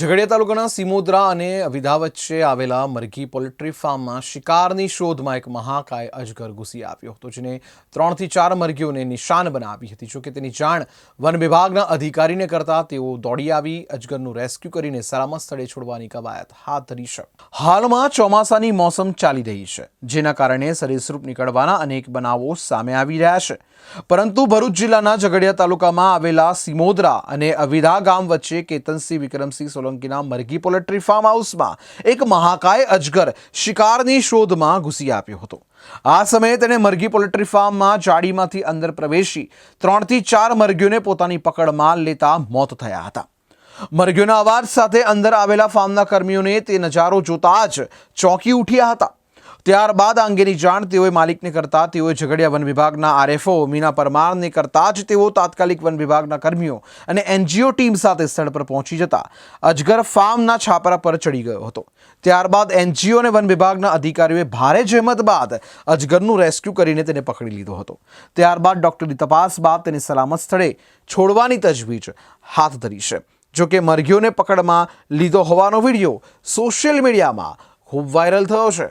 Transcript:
ઝઘડિયા તાલુકાના સિમોદરા અને અવિધા વચ્ચે આવેલા મરઘી પોલ્ટ્રી ફાર્મમાં શિકારની શોધમાં એક મહાકાય અજગર ઘૂસી આવ્યો હતો, જેને ત્રણથી ચાર મરઘીઓને નિશાન બનાવી હતી. જોકે તેની જાણ વન વિભાગના અધિકારીને કરતા તેઓ દોડી આવી, અજગરનું રેસ્ક્યુ કરીને સલામત સ્થળે છોડવાની કવાયત હાથ ધરી છે. હાલમાં ચોમાસાની મોસમ ચાલી રહી છે, જેના કારણે સરીસૃપ નીકળવાના અનેક બનાવો સામે આવી રહ્યા છે. પરંતુ ભરૂચ જિલ્લાના ઝઘડિયા તાલુકામાં આવેલા સિમોદરા અને અવિધા ગામ વચ્ચે કેતનસિંહ વિક્રમસિંહ સોલંકીના મરઘી પોલ્ટ્રી ફાર્મ હાઉસમાં એક મહાકાય અજગર શિકારની શોધમાં ઘૂસી આપ્યો હતો. આ સમયે તેણે મરઘી પોલ્ટ્રી ફાર્મમાં જાળીમાંથી અંદર પ્રવેશી ત્રણથી ચાર મરઘીઓને પોતાની પકડમાં લેતા મોત થયા હતા. મરઘીઓના અવાજ સાથે અંદર આવેલા ફાર્મના કર્મીઓને તે નજારો જોતા જ ચોંકી ઉઠ્યા હતા. ત્યારબાદ આ અંગેની જાણ તેઓએ માલિકને કરતા તેઓએ ઝઘડિયા વન વિભાગના આરએફઓ મીના પરમારને કરતા જ તેઓ તાત્કાલિક વન વિભાગના કર્મીઓ અને એનજીઓ ટીમ સાથે સ્થળ પર પહોંચી જતા અજગર ફાર્મના છાપરા પર ચડી ગયો હતો. ત્યારબાદ એનજીઓ અને વન વિભાગના અધિકારીઓએ ભારે જહેમત બાદ અજગરનું રેસ્ક્યુ કરીને તેને પકડી લીધો હતો. ત્યારબાદ ડોક્ટરની તપાસ બાદ તેને સલામત સ્થળે છોડવાની તજવીજ હાથ ધરી છે. જોકે મરઘીઓને પકડમાં લીધો હોવાનો વીડિયો સોશિયલ મીડિયામાં ખૂબ વાયરલ થયો છે.